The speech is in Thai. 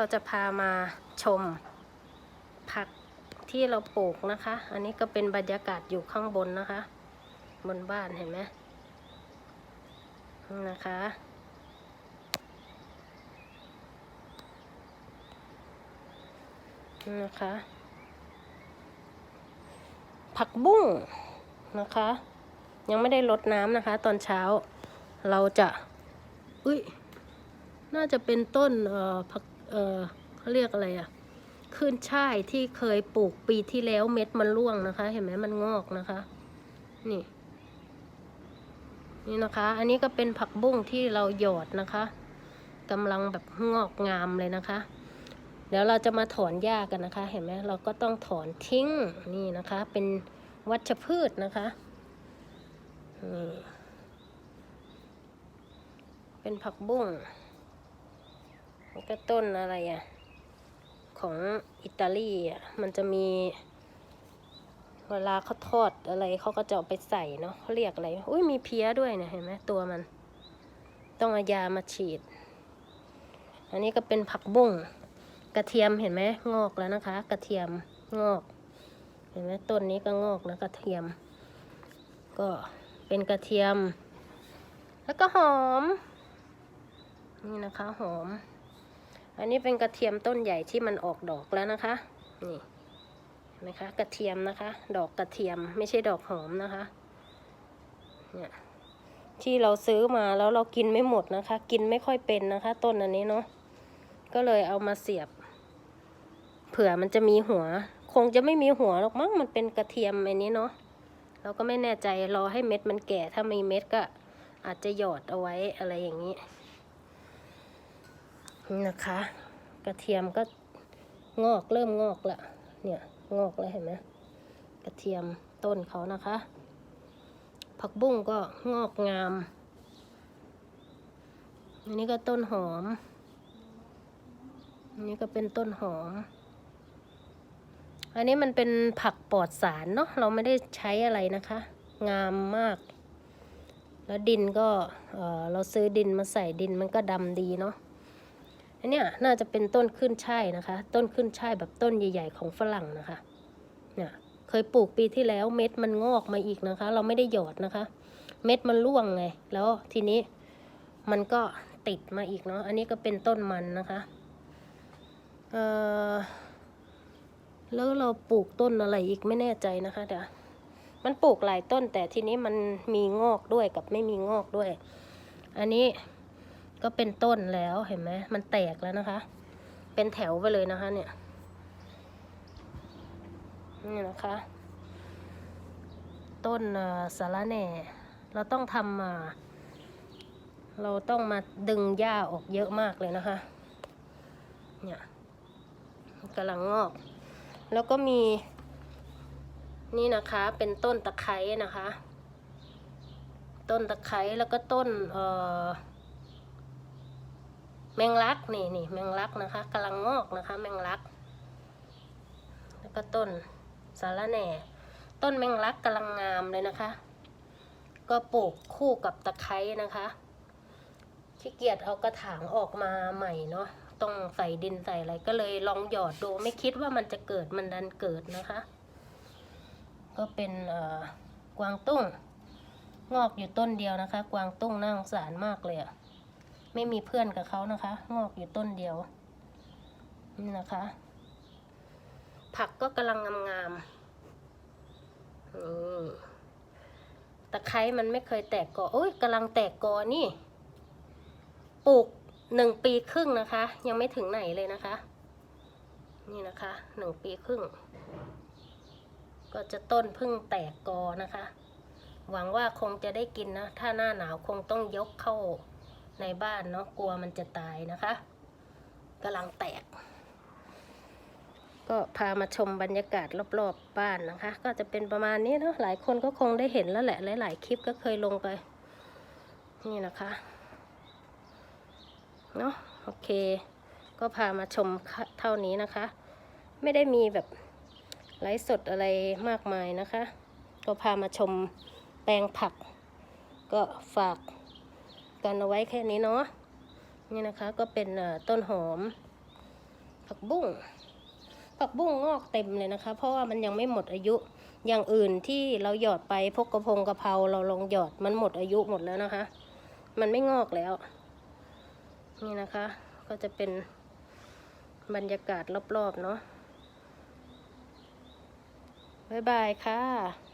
เราจะพามาชมผักที่เราปลูกนะคะ อันนี้ก็เป็นบรรยากาศอยู่ข้างบนนะคะ บนบ้านเห็นไหมนะคะ นะคะ ผักบุ้งนะคะ ยังไม่ได้รดน้ำนะคะ ตอนเช้าเราจะ อุ้ยน่าจะเป็นต้นผัก เออเขาเรียกอะไรอะขึ้นช่ายที่เคยปลูกปีที่แล้วเม็ดมันร่วงนะคะ เห็นไหมมันงอกนะคะ นี่ นี่นะคะ อันนี้ก็เป็นผักบุ้งที่เราหยอดนะคะกำลังแบบงอกงามเลยนะคะ เดี๋ยวเราจะมาถอนหญ้ากันนะคะ เห็นไหมเราก็ต้องถอนทิ้งนี่นะคะ เป็นวัชพืชนะคะนี่เป็นผักบุ้ง แล้วก็ต้นอะไรอะของอิตาลีอะมันจะมี เวลาเขาทอดอะไรเขาก็จะเอาไปใส่เนาะเขาเรียกอะไร อุ้ยมีเพี้ยด้วยนะเห็นไหมตัวมัน ต้องอายามาฉีด อันนี้ก็เป็นผักบุ้งกระเทียมเห็นไหมงอกแล้วนะคะ กระเทียมงอก เห็นไหมต้นนี้ก็งอกแล้วกระเทียม ก็เป็นกระเทียม แล้วก็หอม นี่นะคะหอม อันนี้เป็นกระเทียมต้นใหญ่ที่มันออกดอกแล้วนะคะนี่เห็นไหมคะกระเทียมนะคะ ดอกกระเทียมไม่ใช่ดอกหอมนะคะเนี่ยที่เราซื้อมาแล้วเรากินไม่หมดนะคะ กินไม่ค่อยเป็นนะคะ ต้นอันนี้เนาะก็เลยเอามาเสียบ เผื่อมันจะมีหัว คงจะไม่มีหัวหรอกมั้งมันเป็นกระเทียมอันนี้เนาะเราก็ไม่แน่ใจรอให้เม็ดมันแก่ถ้ามีเม็ดก็อาจจะหยอดเอาไว้อะไรอย่างนี้ นะคะ กระเทียมก็งอกเริ่มงอกละเนี่ยงอกแล้วเห็นไหมกระเทียมต้นเขานะคะ ผักบุ้งก็งอกงาม อันนี้ก็ต้นหอม อันนี้ก็เป็นต้นหอม อันนี้มันเป็นผักปลอดสารเนาะเราไม่ได้ใช้อะไรนะคะ งามมาก แล้วดินก็เเราซื้อดินมาใส่ดินมันก็ดำดีเนาะ อันเนี้ยน่าจะเป็นต้นขึ้นช่ายนะคะ ต้นขึ้นช่ายแบบต้นใหญ่ ๆ ของฝรั่งนะคะ เนี่ยเคยปลูกปีที่แล้วเม็ดมันงอกมาอีกนะคะ เราไม่ได้หยอดนะคะ เม็ดมันร่วงไง แล้วทีนี้มันก็ติดมาอีกเนาะ อันนี้ก็เป็นต้นมันนะคะเออแล้วเราปลูกต้นอะไรอีกไม่แน่ใจนะคะเดี๋ยวมันปลูกหลายต้นแต่ทีนี้มันมีงอกด้วยกับไม่มีงอกด้วย อันนี้ ก็เป็นต้นแล้วเห็นไหมมันแตกแล้วนะคะ เป็นแถวไปเลยนะคะเนี่ยนี่นะคะ ต้นสาระแหน่ เราต้องทำมา เราต้องมาดึงหญ้าออกเยอะมากเลยนะคะ เนี่ยกำลังงอก แล้วก็มี นี่นะคะเป็นต้นตะไคร้นะคะ ต้นตะไคร้แล้วก็ต้นเอ่อ แมงลักนี่นี่แมงลักนะคะกำลังงอกนะคะ แมงลัก แล้วก็ต้นสาระแหน่ ต้นแมงลักกำลังงามเลยนะคะ ก็ปลูกคู่กับตะไคร้นะคะขี้เกียจเอากระถางออกมาใหม่เนาะต้องใส่ดินใส่อะไรก็เลยลองหยอดดูไม่คิดว่ามันจะเกิดมันดันเกิดนะคะ ก็เป็นกวางตุ้งงอกอยู่ต้นเดียวนะคะ กวางตุ้งน่าสงสารมากเลยอะ ไม่มีเพื่อนกับเขานะคะ งอกอยู่ต้นเดียวนี่นะคะ ผักก็กำลังงามๆตะไคร้มันไม่เคยแตกกอโอ้ยกำลังแตกกอนี่ ปลูกหนึ่งปีครึ่งนะคะ ยังไม่ถึงไหนเลยนะคะ นี่นะคะหนึ่งปีครึ่ง ก็จะต้นพึ่งแตกกอนะคะ หวังว่าคงจะได้กินนะ ถ้าหน้าหนาวคงต้องยกเข้า ในบ้านเนาะกลัวมันจะตายนะคะกำลังแตก ก็พามาชมบรรยากาศรอบๆบ้านนะคะ ก็จะเป็นประมาณนี้เนาะหลายคนก็คงได้เห็นแล้วแหละหลาย ๆ คลิปก็เคยลงไป นี่นะคะเนาะโอเค ก็พามาชมเท่านี้นะคะ ไม่ได้มีแบบไลฟ์สดอะไรมากมายนะคะ ก็พามาชมแปลงผัก ก็ฝาก กันเอาไว้แค่นี้เนาะนี่นะคะก็เป็นต้นหอม ผักบุ้งผักบุ้งงอกเต็มเลยนะคะ เพราะว่ามันยังไม่หมดอายุอย่างอื่นที่เราหยอดไปพวกกระพงกระเพราเราลองหยอดมันหมดอายุหมดแล้วนะคะ มันไม่งอกแล้ว นี่นะคะ ก็จะเป็นบรรยากาศรอบๆเนาะบ๊ายบายค่ะ